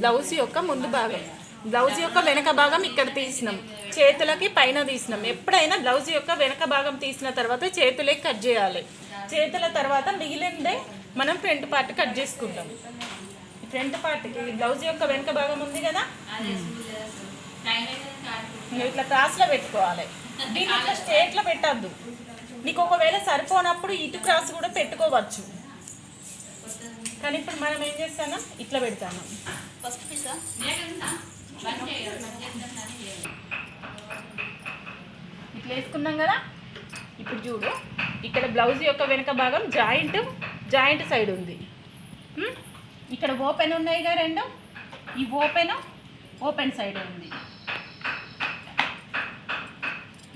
Blouse యొక్క ముందు భాగం. బ్లౌజ్ యొక్క వెనక భాగం ఇక్కడ తీసినాం. చేతులకి పైన తీసినాం. ఎప్పుడైనా బ్లౌజ్ యొక్క వెనక భాగం తీసిన తర్వాత చేతులే కట్ చేయాలి. చేతుల తర్వాత మిగిలిందే మనం ఫ్రంట్ పార్ట్ కట్ చేసుకుంటాం. ఫ్రంట్ పార్ట్కి బ్లౌజ్ యొక్క వెనక భాగం ఉంది కదా? ఇట్లా క్రాస్లో పెట్టుకోవాలి. దీన్ని ఇట్లా స్ట్రేట్లో పెట్టద్దు. నీకు ఒకవేళ సరిపోనప్పుడు ఇటు క్రాస్ కూడా పెట్టుకోవచ్చు. కానీ ఇప్పుడు మనం ఏం చేస్తాను? ఇట్లా పెడతాను. ఫస్ట్ పీసా? ఇట్లా వేసుకున్నాం కదా? ఇప్పుడు చూడు. ఇక్కడ బ్లౌజ్ యొక్క వెనక భాగం జాయింట్ జాయింట్ సైడ్ ఉంది? ఇక్కడ ఓపెన్ ఉన్నాయిగా రెండు? ఈ ఓపెన్ ఓపెన్ సైడ్ ఉంది.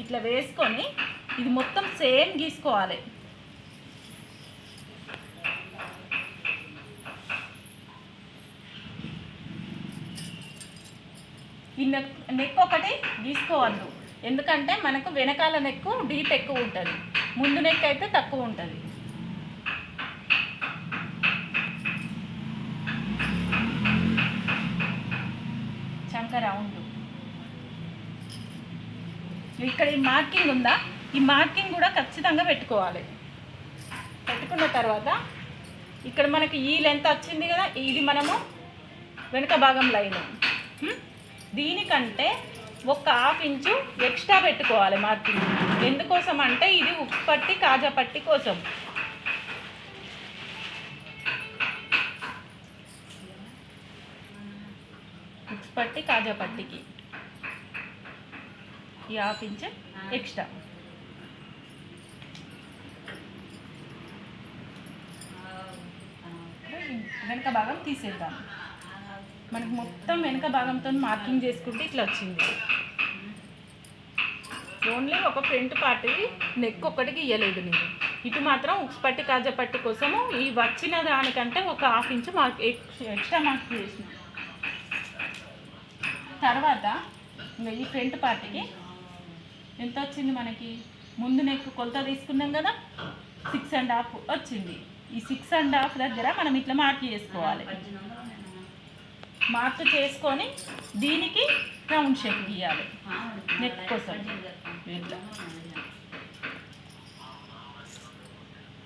ఇట్లా వేసుకొని ఇది మొత్తం సేమ్ గీసుకోవాలి. ఈ నెక్ నెక్ ఒకటి గీసుకోవద్దు ఎందుకంటే మనకు వెనకాల నెక్ డీప్ ఎక్కువ ఉంటుంది. ముందు నెక్ అయితే తక్కువ ఉంటుంది. చంక రౌండ్. ఇక్కడ ఈ మార్కింగ్ ఉందా? ఈ మార్కింగ్ కూడా ఖచ్చితంగా పెట్టుకోవాలి. పెట్టుకున్న తర్వాత ఇక్కడ మనకి ఈ లెంత్ వచ్చింది కదా ఇది మనము వెనుక భాగం లైన్. దీనికంటే ఒక హాఫ్ ఇంచు ఎక్స్ట్రా పెట్టుకోవాలి మార్కింగ్. ఎందుకోసం అంటే ఇది ఉప్పు పట్టి కాజా పట్టి కోసం. ఉప్పు పట్టి కాజా పట్టికి. ఈ హాఫ్ ఇంచు ఎక్స్ట్రా. వెనక భాగం తీసేద్దాం. మనకు మొత్తం వెనక భాగంతో మార్కింగ్ చేసుకుంటే ఇట్లా వచ్చింది. ఓన్లీ ఒక ఫ్రంట్ పార్ట్ నెక్ ఒక్కటికి ఇయ్యలేదు నేను. ఇటు మాత్రం ఉక్స్ పట్టి కాజా పట్టి కోసము ఈ వచ్చిన దానికంటే ఒక half inch mark extra mark చేసిన. తర్వాత ఈ ఫ్రంట్ పార్ట్కి ఎంత వచ్చింది మనకి? ముందు నెక్ కొలత తీసుకున్నాం కదా సిక్స్ అండ్ హాఫ్ వచ్చింది. ఈ సిక్స్ అండ్ హాఫ్ దగ్గర మనం ఇట్లా మార్క్ చేసుకోవాలి. మార్క్ చేసుకొని దీనికి రౌండ్ షేప్ గీయాలి నెక్ కోసం. ఇట్లా.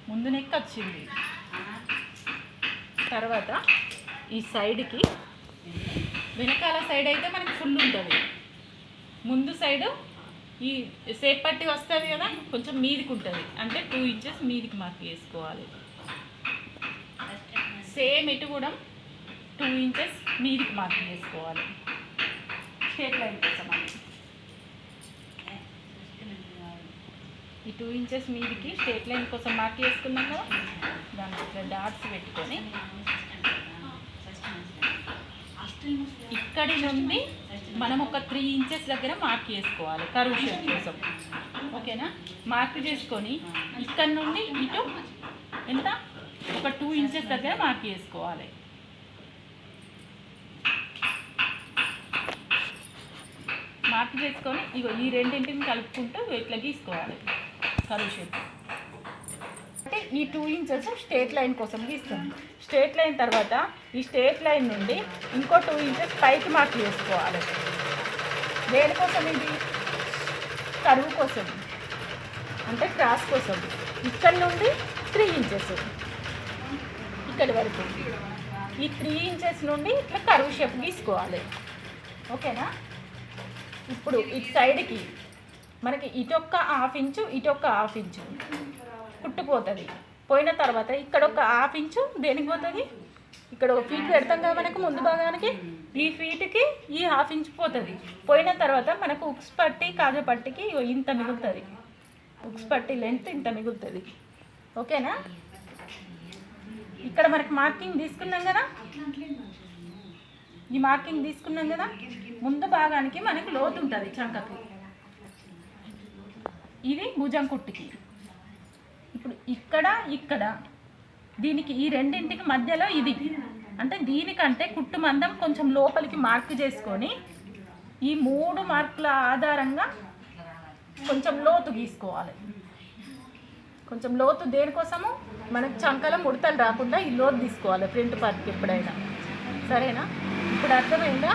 ముందు నెక్ వచ్చింది. తర్వాత ఈ సైడ్కి వెనకాల సైడ్ అయితే మనకి ఫుల్ ఉంటుంది. ముందు సైడు ఈ సేప్ పట్టి వస్తుంది కదా కొంచెం మీదికి ఉంటుంది. అంటే టూ ఇంచెస్ మీదికి మార్క్ చేసుకోవాలి. సేమ్ ఇటు కూడా టూ ఇంచెస్ మీదికి మార్క్ చేసుకోవాలి స్ట్రేట్ లైన్ కోసం అని ఈ టూ ఇంచెస్ మీదికి స్ట్రేట్ లైన్ కోసం మార్క్ చేసుకున్నాం కదా? దానికి ఇట్లా డాట్స్ పెట్టుకొని. ఇక్కడి నుండి మనం ఒక త్రీ ఇంచెస్ దగ్గర మార్క్ చేసుకోవాలి కరువు షేప్ కోసం. ఓకేనా? మార్క్ చేసుకొని ఇక్కడ నుండి ఇటు ఎంత? ఒక టూ ఇంచెస్ దగ్గర మార్క్ చేసుకోవాలి. మార్క్ చేసుకొని ఇగో ఈ రెండింటిని కలుపుకుంటూ ఇట్లా గీసుకోవాలి. కరువు షేప్ అంటే ఈ టూ ఇంచెస్ స్ట్రేట్ లైన్ కోసం గీస్తాం స్ట్రేట్ లైన్ తర్వాత ఈ స్ట్రేట్ లైన్ నుండి ఇంకో టూ ఇంచెస్ పైకి మార్క్ చేసుకోవాలి. దేనికోసం ఇది? కరువు కోసం. అంటే క్రాస్ కోసం. ఇక్కడ నుండి త్రీ ఇంచెస్ ఇక్కడి వరకు. ఈ త్రీ ఇంచెస్ నుండి ఇట్లా కరువు షేప్ తీసుకోవాలి ఓకేనా ఇప్పుడు ఇటు సైడ్కి మనకి ఇటొక్క హాఫ్ ఇంచు ఇటొక్క హాఫ్ ఇంచు పుట్టుపోతుంది పోయిన తర్వాత ఇక్కడ ఒక హాఫ్ ఇంచు దేనికి పోతుంది? ఇక్కడ ఒక ఫీట్ పెడతాం కదా మనకు ముందు భాగానికి ఈ ఫీట్కి ఈ హాఫ్ ఇంచ్ పోతుంది. పోయిన తర్వాత మనకు ఉక్స్ పట్టి కాజు పట్టికి ఇంత మిగులుతుంది. ఉక్స్ పట్టి లెంత్ ఇంత మిగులుతుంది. ఓకేనా? ఇక్కడ మనకి మార్కింగ్ తీసుకున్నాం కదా? ఈ మార్కింగ్ తీసుకున్నాం కదా? ముందు భాగానికి మనకి లోతు ఉంటుంది చంకకి. ఇది భుజం కుట్టుకి. ఇప్పుడు ఇక్కడ ఇక్కడ. దీనికి ఈ రెండింటికి మధ్యలో ఇది. అంటే దీనికంటే కుట్టు మందం కొంచెం లోపలికి మార్క్ చేసుకొని ఈ మూడు మార్కుల ఆధారంగా కొంచెం లోతు గీసుకోవాలి. కొంచెం లోతు దేనికోసము? మనకు చంకల ముడతలు రాకుండా ఈ లోతు తీసుకోవాలి ప్రింట్ పార్ట్కి ఎప్పుడైనా. సరేనా? ఇప్పుడు అర్థమైందా